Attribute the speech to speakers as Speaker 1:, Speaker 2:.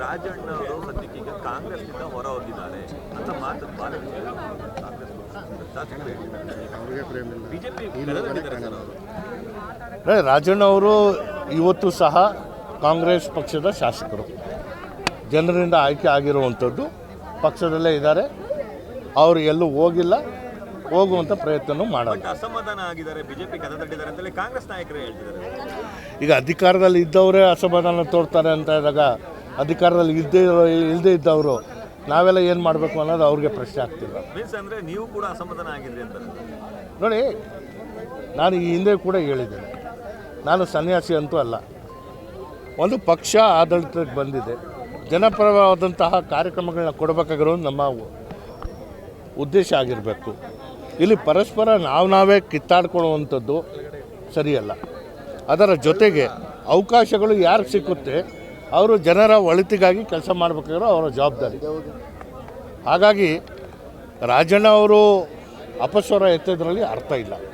Speaker 1: ರಾಜಣ್ಣ ಅವರು ಸದ್ಯಕ್ಕೆ ಈಗ ಕಾಂಗ್ರೆಸ್ನಿಂದ ಹೊರ ಹೋಗಿದ್ದಾರೆ ಅಂತ ಮಾತು ಬಿಜೆಪಿ
Speaker 2: ರಾಜಣ್ಣ ಅವರು ಇವತ್ತು ಸಹ ಕಾಂಗ್ರೆಸ್ ಪಕ್ಷದ ಶಾಸಕರು. ಜನರಿಂದ ಆಯ್ಕೆ ಆಗಿರುವಂಥದ್ದು ಪಕ್ಷದಲ್ಲೇ ಇದ್ದಾರೆ. ಅವರು ಎಲ್ಲೂ ಹೋಗಿಲ್ಲ. ಹೋಗುವಂಥ ಪ್ರಯತ್ನ ಮಾಡಲ್ಲ.
Speaker 1: ಅಸಮಾಧಾನ ಆಗಿದ್ದಾರೆ ಬಿಜೆಪಿ ಕದ ತಟ್ಟಿದ್ದಾರೆ ಅಂತೇಳಿ ಕಾಂಗ್ರೆಸ್ ನಾಯಕರು ಹೇಳ್ತಿದ್ದಾರೆ.
Speaker 2: ಈಗ ಅಧಿಕಾರದಲ್ಲಿ ಇದ್ದವರೇ ಅಸಮಾಧಾನ ತೋರ್ತಾರೆ ಅಂತ ಇದ್ದಾಗ ಅಧಿಕಾರದಲ್ಲಿ ಇದ್ದೇ ಇಲ್ಲದೇ ಇದ್ದವರು ನಾವೆಲ್ಲ ಏನು ಮಾಡಬೇಕು ಅನ್ನೋದು ಅವ್ರಿಗೆ ಪ್ರಶ್ನೆ ಆಗ್ತಿಲ್ಲ.
Speaker 1: ಮೀನ್ಸ್ ಅಂದ್ರೆ ನೀವು ಕೂಡ ಅಸಮಾಧಾನ ಆಗಿದ್ರಿ ಅಂತ.
Speaker 2: ನೋಡಿ ನಾನು ಈ ಹಿಂದೆ ಕೂಡ ಹೇಳಿದ್ದೇನೆ. ನಾನು ಸನ್ಯಾಸಿ ಅಂತೂ ಅಲ್ಲ. ಒಂದು ಪಕ್ಷ ಆಡಳಿತಕ್ಕೆ ಬಂದಿದೆ. ಜನಪರವಾದಂತಹ ಕಾರ್ಯಕ್ರಮಗಳನ್ನ ಕೊಡಬೇಕಾಗಿರೋದು ನಮ್ಮ ಉದ್ದೇಶ ಆಗಿರಬೇಕು. ಇಲ್ಲಿ ಪರಸ್ಪರ ನಾವು ನಾವೇ ಕಿತ್ತಾಡ್ಕೊಳ್ಳುವಂಥದ್ದು ಸರಿಯಲ್ಲ. ಅದರ ಜೊತೆಗೆ ಅವಕಾಶಗಳು ಯಾರಿಗೆ ಸಿಕ್ಕುತ್ತೆ? ಅವರು ಜನರ ಒಳಿತಿಗಾಗಿ ಕೆಲಸ ಮಾಡಬೇಕಾಗಿರೋ ಅವರ ಜವಾಬ್ದಾರಿ. ಹಾಗಾಗಿ ರಾಜಣ್ಣ ಅವರು ಅಪಸ್ವರ ಎತ್ತೋದ್ರಲ್ಲಿ ಅರ್ಥ ಇಲ್ಲ.